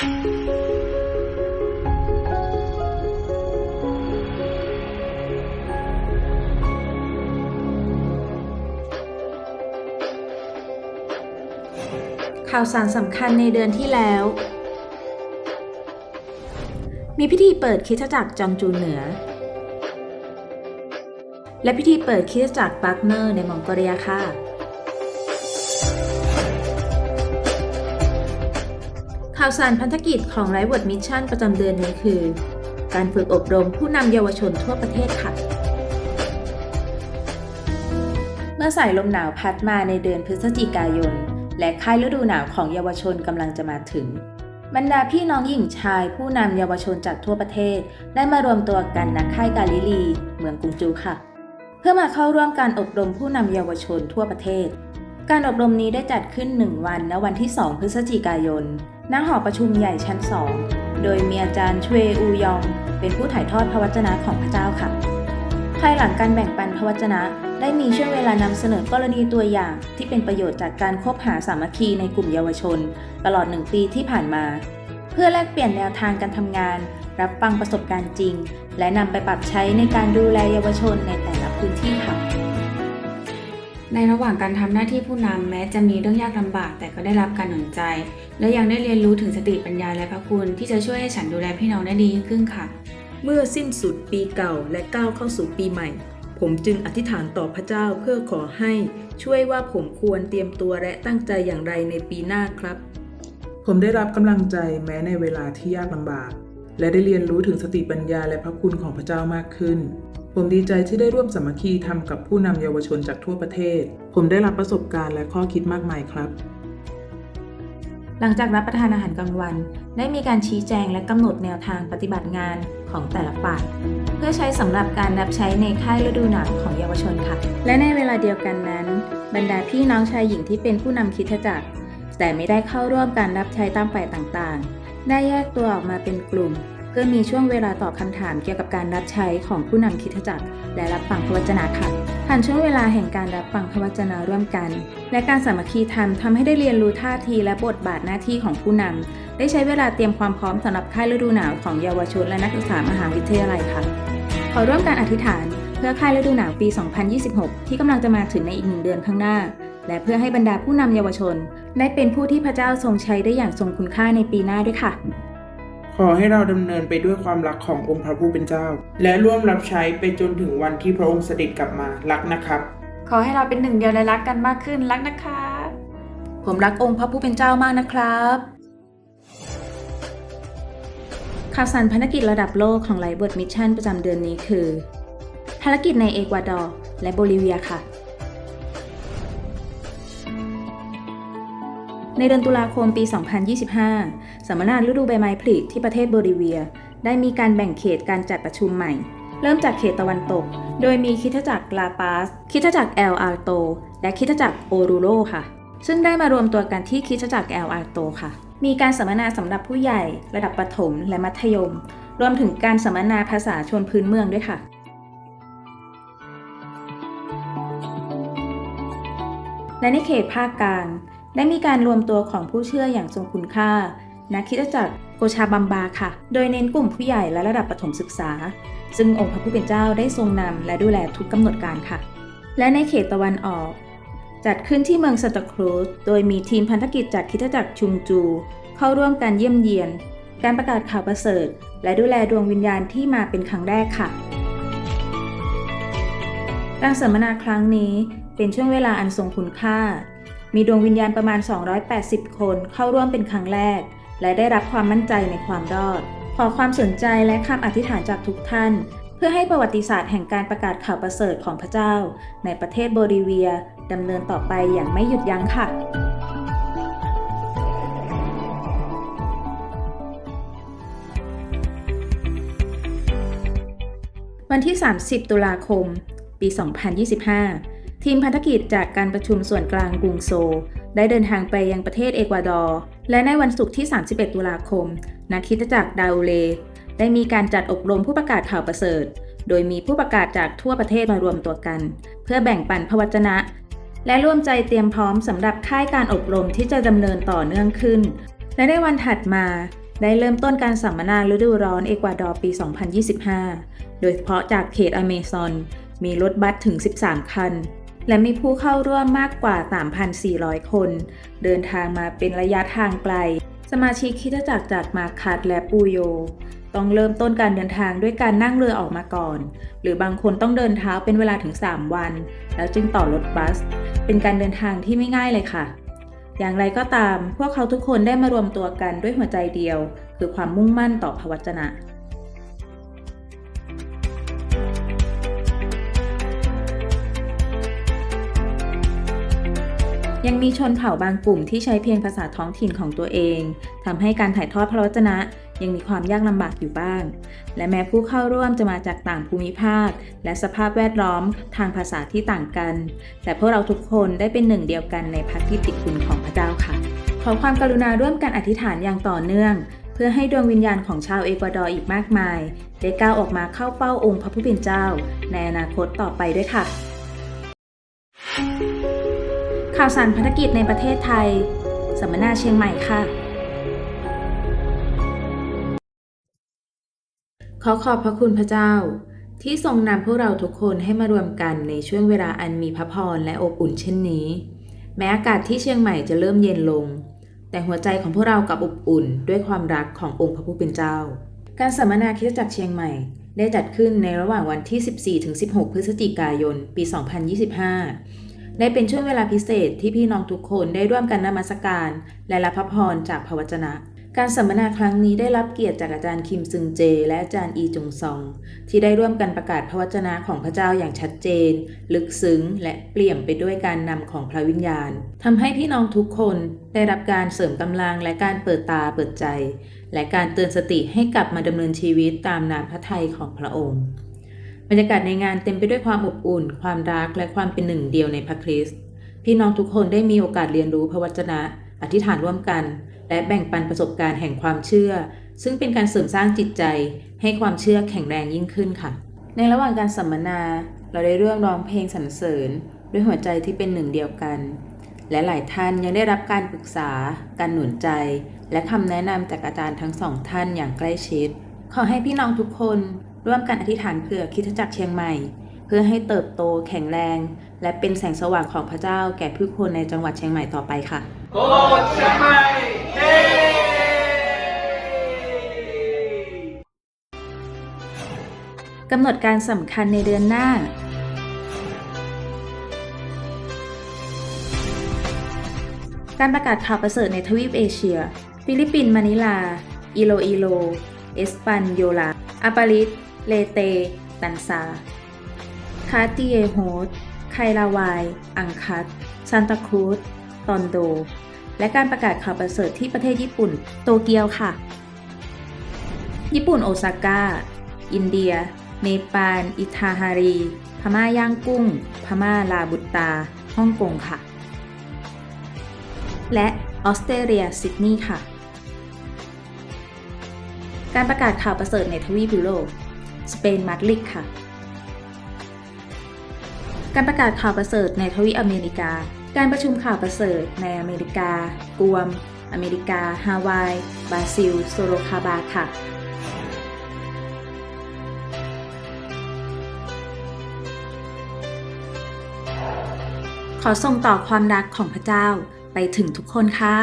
ข่าวสารสำคัญในเดือนที่แล้ว มีพิธีเปิดคริสตจักรจองจูเหนือ และพิธีเปิดคริสตจักรบักเนอร์ในมองโกเลียค่ะ ข่าวสารพันธกิจของไรเวิร์ดมิชชั่นประจำเดือนนี้คือ การฝึกอบรมผู้นำเยาวชนทั่วประเทศค่ะ เมื่อสายลมหนาวพัดมาในเดือนพฤศจิกายน และค่ายฤดูหนาวของเยาวชนกำลังจะมาถึง บรรดาพี่น้องหญิงชายผู้นำเยาวชนจากทั่วประเทศ ได้มารวมตัวกันณค่ายกาลิลี เมืองกรุงจูค่ะ เพื่อมาเข้าร่วมการอบรมผู้นำเยาวชนทั่วประเทศ การอบรมนี้ได้จัดขึ้น 1 วันณวันที่ 2 พฤศจิกายนณหอประชุมใหญ่ชั้น 2 โดยมีอาจารย์ชเวอูยอง เป็นผู้ถ่ายทอดพระวจนะของพระเจ้าค่ะ ภายหลังการแบ่งปันพระวจนะ ได้มีช่วงเวลานำเสนอกรณีตัวอย่าง ที่เป็นประโยชน์จากการคบหาสามัคคีในกลุ่มเยาวชน ตลอดหนึ่งปีที่ผ่านมา เพื่อแลกเปลี่ยนแนวทางการทำงาน รับฟังประสบการณ์จริง และนำไปปรับใช้ในการดูแลเยาวชนในแต่ละพื้นที่ค่ะ ในระหว่างการทำหน้าที่ผู้นำแม้จะมีเรื่องยากลำบากแต่ก็ได้รับการหนุนใจ และยังได้เรียนรู้ถึงสติปัญญาและพระคุณ ที่จะช่วยให้ฉันดูแลพี่น้องได้ดียิ่งขึ้นค่ะ เมื่อสิ้นสุดปีเก่าและก้าวเข้าสู่ปีใหม่ ผมจึงอธิษฐานต่อพระเจ้าเพื่อขอให้ ช่วยว่าผมควรเตรียมตัวและตั้งใจอย่างไรในปีหน้าครับ ผมได้รับกำลังใจแม้ในเวลาที่ยากลำบาก และได้เรียนรู้ถึงสติปัญญาและพระคุณของพระเจ้ามากขึ้น ผมดีใจที่ได้ร่วมสามัคคีทำกับผู้นำเยาวชนจากทั่วประเทศ ผมได้รับประสบการณ์และข้อคิดมากมายครับ หลังจากรับประทานอาหารกลางวัน ได้มีการชี้แจงและกำหนดแนวทางปฏิบัติงานของแต่ละฝ่ายเพื่อใช้สำหรับการรับใช้ในค่ายฤดูหนาวของเยาวชนค่ะ และในเวลาเดียวกันนั้น บรรดาพี่น้องชายหญิงที่เป็นผู้นำคริดจักรแต่ไม่ได้เข้าร่วมการรับใช้ตามฝ่ายต่างๆ ได้แยกตัวออกมาเป็นกลุ่ม เพื่อมีช่วงเวลาตอบคำถามเกี่ยวกับการรับใช้ของผู้นำคิดจักร และรับฟังพระวจนะค่ะผ่านช่วงเวลาแห่งการรับฟังพระวจนะร่วมกัน และการสามัคคีธรรมทำให้ได้เรียนรู้ท่าทีและบทบาทหน้าที่ของผู้นำได้ใช้เวลาเตรียมความพร้อมสำหรับค่ายฤดูหนาวของเยาวชนและนักศึกษามหาวิทยาลัยค่ะ ขอร่วมการอธิษฐาน เพื่อค่ายฤดูหนาวปี 2026 ที่กำลังจะมาถึงในอีกหนึ่งเดือนข้างหน้า และเพื่อให้บรรดาผู้นำเยาวชน ได้เป็นผู้ที่พระเจ้าทรงใช้ได้อย่างทรงคุณค่าในปีหน้าด้วยค่ะ ขอให้เราดำเนินไปด้วยความรักขององค์พระผู้เป็นเจ้า และร่วมรับใช้ไปจนถึงวันที่พระองค์เสด็จกลับมารักนะครับ ขอให้เราเป็นหนึ่งเดียวและรักกันมากขึ้นรักนะคะ ผมรักองค์พระผู้เป็นเจ้ามากนะครับ ข่าวสารพันธกิจระดับโลกของไลฟ์เบิร์ดมิชชั่นประจำเดือนนี้คือ ภารกิจในเอกวาดอร์และโบลิเวียค่ะ ในเดือนตุลาคมปี 2025 สัมมนาฤดูใบไม้ผลิที่ประเทศโบลิเวีย ได้มีการแบ่งเขตการจัดประชุมใหม่ เริ่มจากเขตตะวันตก โดยมีคริดจักรลาปาสคริดจักรแอลอาร์โต และคริดจักรโอรูโรค่ะ ซึ่งได้มารวมตัวกันที่คริดจักรแอลอาร์โตค่ะ มีการสัมมนาสำหรับผู้ใหญ่ระดับประถมและมัธยม รวมถึงการสัมมนาภาษาชนพื้นเมืองด้วยค่ะและในเขตภาคกลาง ได้มีการรวมตัวของผู้เชื่ออย่างทรงคุณค่านักคิดจักรโกชาบัมบาค่ะ โดยเน้นกลุ่มผู้ใหญ่และระดับประถมศึกษา ซึ่งองค์พระผู้เป็นเจ้าได้ทรงนำและดูแลทุกกำหนดการค่ะ และในเขตตะวันออก จัดขึ้นที่เมืองซาตาครูซโดยมีทีมพันธกิจจากคิดจักรชุมจู เข้าร่วมการเยี่ยมเยียน การประกาศข่าวประเสริฐ และดูแลดวงวิญญาณที่มาเป็นครั้งแรกค่ะ การสัมมนาครั้งนี้เป็นช่วงเวลาอันทรงคุณค่า มีดวงวิญญาณประมาณ 280 คนเข้าร่วมเป็นครั้งแรก และได้รับความมั่นใจในความรอด ขอความสนใจและคำอธิษฐานจากทุกท่าน เพื่อให้ประวัติศาสตร์แห่งการประกาศข่าวประเสริฐของพระเจ้า ในประเทศโบลิเวียดำเนินต่อไปอย่างไม่หยุดยั้งค่ะวันที่ 30 ตุลาคม ปี 2025 ทีมพันธกิจจากการประชุมส่วนกลางกรุงโซลได้เดินทางไปยังประเทศเอกวาดอร์ และในวันศุกร์ที่ 31 ตุลาคมนักคิดจักรดาอูเล ได้มีการจัดอบรมผู้ประกาศข่าวประเสริฐ โดยมีผู้ประกาศจากทั่วประเทศมารวมตัวกัน เพื่อแบ่งปันพระวจนะ และร่วมใจเตรียมพร้อมสำหรับค่ายการอบรมที่จะดำเนินต่อเนื่องขึ้น และในวันถัดมาได้เริ่มต้นการสัมมนาฤดูร้อนเอกวาดอร์ปี 2025 โดยเฉพาะจากเขตอเมซอน มีรถบัสถึง 13 คัน และมีผู้เข้าร่วมมากกว่า 3,400 คน เดินทางมาเป็นระยะทางไกล สมาชิกคิดจักรจากมาคัดและปูโย ต้องเริ่มต้นการเดินทางด้วยการนั่งเรือออกมาก่อน หรือบางคนต้องเดินเท้าเป็นเวลาถึง 3 วัน แล้วจึงต่อรถบัส เป็นการเดินทางที่ไม่ง่ายเลยค่ะ อย่างไรก็ตาม พวกเขาทุกคนได้มารวมตัวกันด้วยหัวใจเดียว คือความมุ่งมั่นต่อพระวจนะ ยังมีชนเผ่าบางกลุ่มที่ใช้เพียงภาษาท้องถิ่นของตัวเองทำให้การถ่ายทอดพระวจนะยังมีความยากลำบากอยู่บ้าง และแม้ผู้เข้าร่วมจะมาจากต่างภูมิภาค และสภาพแวดล้อมทางภาษาที่ต่างกัน แต่พวกเราทุกคนได้เป็นหนึ่งเดียวกันในพระที่ติดคุณของพระเจ้าค่ะ ขอความกรุณาร่วมกันอธิษฐานอย่างต่อเนื่อง เพื่อให้ดวงวิญญาณของชาวเอกวาดอร์อีกมากมาย ได้ก้าวออกมาเข้าเฝ้าองค์พระผู้เป็นเจ้า ในอนาคตต่อไปด้วยค่ะ ข่าวสารภารกิจในประเทศไทย สัมมนาเชียงใหม่ค่ะ ขอขอบพระคุณพระเจ้า ที่ทรงนำพวกเราทุกคนให้มารวมกันในช่วงเวลาอันมีพระพรและอบอุ่นเช่นนี้ แม้อากาศที่เชียงใหม่จะเริ่มเย็นลง แต่หัวใจของพวกเรากลับอบอุ่นด้วยความรักขององค์พระผู้เป็นเจ้า การสัมมนาคริสตจักรเชียงใหม่ได้จัดขึ้นในระหว่างวันที่ 14-16 พฤศจิกายน ปี 2025 ได้เป็นช่วงเวลาพิเศษที่พี่น้องทุกคนได้ร่วมกันนมัสการ และรับพระพรจากพระวจนะ การสัมมนาครั้งนี้ได้รับเกียรติจากอาจารย์คิมซึงเจ และอาจารย์อีจงซอง ที่ได้ร่วมกันประกาศพระวจนะของพระเจ้าอย่างชัดเจน ลึกซึ้ง และเปลี่ยมไปด้วยการนำของพระวิญญาณทำให้พี่น้องทุกคนได้รับการเสริมกำลังและการเปิดตาเปิดใจ และการเตือนสติให้กลับมาดำเนินชีวิตตามนามพระทัยของพระองค์ บรรยากาศในงานเต็มไปด้วยความอบอุ่น ความรักและความเป็นหนึ่งเดียวในพระคริสต์พี่น้องทุกคนได้มีโอกาสเรียนรู้พระวจนะ อธิษฐานร่วมกัน และแบ่งปันประสบการณ์แห่งความเชื่อ ซึ่งเป็นการเสริมสร้างจิตใจ ให้ความเชื่อแข็งแรงยิ่งขึ้นค่ะ ในระหว่างการสัมมนา เราได้เรื่องร้องเพลงสรรเสริญ ด้วยหัวใจที่เป็นหนึ่งเดียวกัน และหลายท่านยังได้รับการปรึกษา การหนุนใจ และคำแนะนำจากอาจารย์ทั้งสองท่านอย่างใกล้ชิด ขอให้พี่น้องทุกคน ร่วมกันอธิษฐานเผื่อคิดจักรเชียงใหม่ เพื่อให้เติบโตแข็งแรง และเป็นแสงสว่างของพระเจ้าแก่ผู้คนในจังหวัดเชียงใหม่ต่อไปค่ะโคตรเชียงใหม่เฮ้กำหนดการสำคัญในเดือนหน้า การประกาศข่าวประเสริฐในทวีปเอเชีย ฟิลิปปินส์มะนิลา อิโลอิโล เอสปันโยลาอาปาริส เลเต ตันซา คาติเยโฮสไคลาวาย อังคัตซานตาครูซตอนโด และการประกาศข่าวประเสริฐที่ประเทศญี่ปุ่น โตเกียวค่ะ ญี่ปุ่นโอซาก้า อินเดีย เนปาล อิทาฮารี พม่าย่างกุ้ง พม่าลาบุตตา ฮ่องกงค่ะ และออสเตรเลียซิดนีย์ค่ะ การประกาศข่าวประเสริฐในทวีปยุโรป สเปนมาดริดค่ะ การประกาศข่าวประเสริฐในทวีปอเมริกา การประชุมข่าวประเสริฐในอเมริกา กวม อเมริกา ฮาวาย บราซิล โซโลคาบาค่ะขอส่งต่อความรักของพระเจ้าไปถึงทุกคนค่ะ